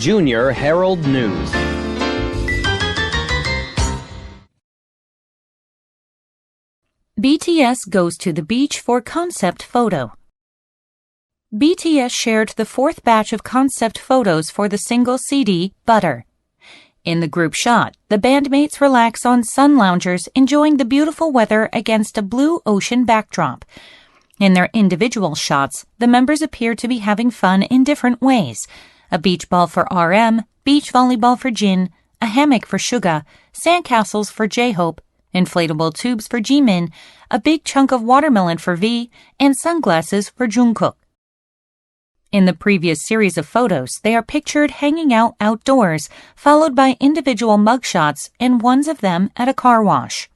Junior Herald News. BTS goes to the beach for concept photo. BTS shared the fourth batch of concept photos for the single CD, Butter. In the group shot, the bandmates relax on sun loungers enjoying the beautiful weather against a blue ocean backdrop. In their individual shots, the members appear to be having fun in different ways. A beach ball for RM, beach volleyball for Jin, a hammock for Suga, sandcastles for J-Hope, inflatable tubes for Jimin, a big chunk of watermelon for V, and sunglasses for Jungkook. In the previous series of photos, they are pictured hanging out outdoors, followed by individual mugshots and ones of them at a car wash.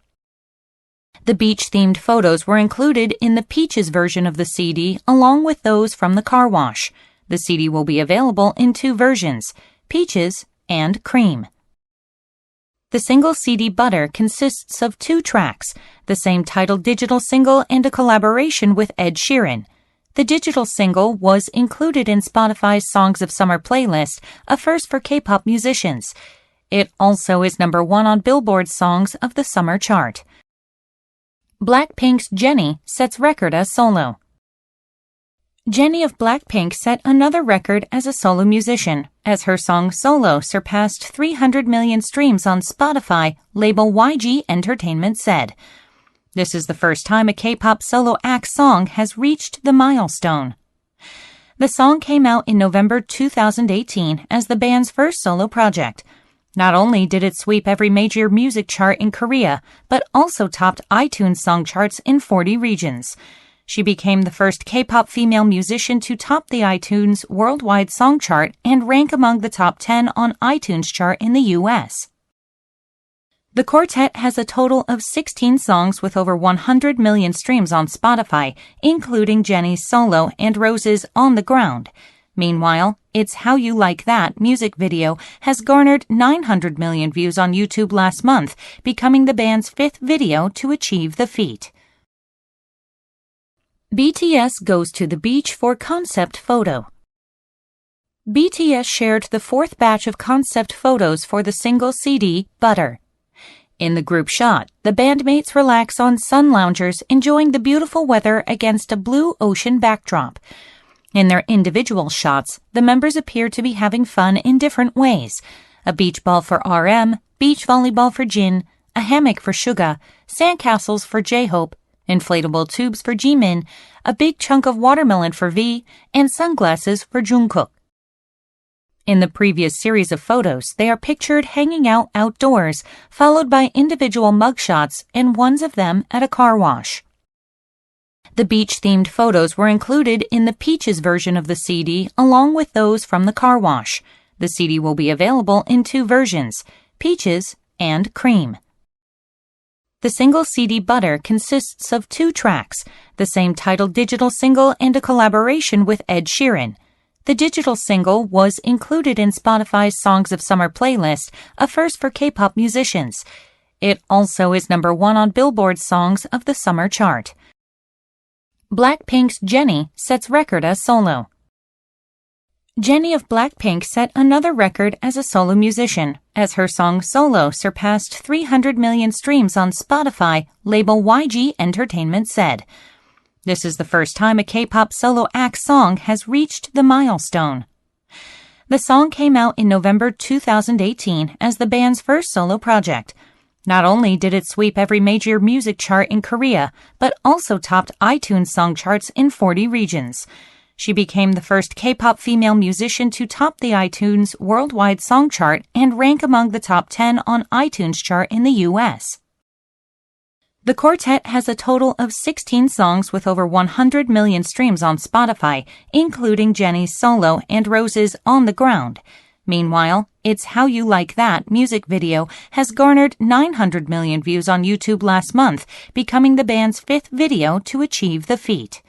The beach-themed photos were included in the Peaches version of the CD along with those from the car wash. The CD will be available in two versions, Peaches and Cream. The single CD Butter consists of two tracks, the same titled digital single and a collaboration with Ed Sheeran. The digital single was included in Spotify's Songs of Summer playlist, a first for K-pop musicians. It also is number one on Billboard's Songs of the Summer chart. Blackpink's Jennie sets record as solo. Jennie of Blackpink set another record as a solo musician, as her song Solo surpassed 300 million streams on Spotify, label YG Entertainment said. This is the first time a K-pop solo act song has reached the milestone. The song came out in November 2018 as the band's first solo project. Not only did it sweep every major music chart in Korea, but also topped iTunes song charts in 40 regions. She became the first K-pop female musician to top the iTunes worldwide song chart and rank among the top 10 on iTunes chart in the US. The quartet has a total of 16 songs with over 100 million streams on Spotify, including Jennie's solo and Rose's On the Ground. Meanwhile, It's How You Like That music video has garnered 900 million views on YouTube last month, becoming the band's fifth video to achieve the feat. BTS goes to the beach for concept photo. BTS shared the fourth batch of concept photos for the single CD, Butter. In the group shot, the bandmates relax on sun loungers enjoying the beautiful weather against a blue ocean backdrop. In their individual shots, the members appear to be having fun in different ways. A beach ball for RM, beach volleyball for Jin, a hammock for Suga, sandcastles for J-Hope, inflatable tubes for Jimin, a big chunk of watermelon for V, and sunglasses for Jungkook. In the previous series of photos, they are pictured hanging out outdoors, followed by individual mugshots and ones of them at a car wash. The beach-themed photos were included in the Peaches version of the CD along with those from the car wash. The CD will be available in two versions, Peaches and Cream. The single CD Butter consists of two tracks, the same titled digital single and a collaboration with Ed Sheeran. The digital single was included in Spotify's Songs of Summer playlist, a first for K-pop musicians. It also is number one on Billboard's Songs of the Summer chart. Blackpink's Jennie sets record as solo. Jennie of Blackpink set another record as a solo musician, as her song Solo surpassed 300 million streams on Spotify, label YG Entertainment said. This is the first time a K-pop solo act song has reached the milestone. The song came out in November 2018 as the band's first solo project. Not only did it sweep every major music chart in Korea, but also topped iTunes song charts in 40 regions. She became the first K-pop female musician to top the iTunes worldwide song chart and rank among the top 10 on iTunes chart in the US. The quartet has a total of 16 songs with over 100 million streams on Spotify, including Jennie's solo and Rose's On the Ground. Meanwhile, It's How You Like That music video has garnered 900 million views on YouTube last month, becoming the band's fifth video to achieve the feat.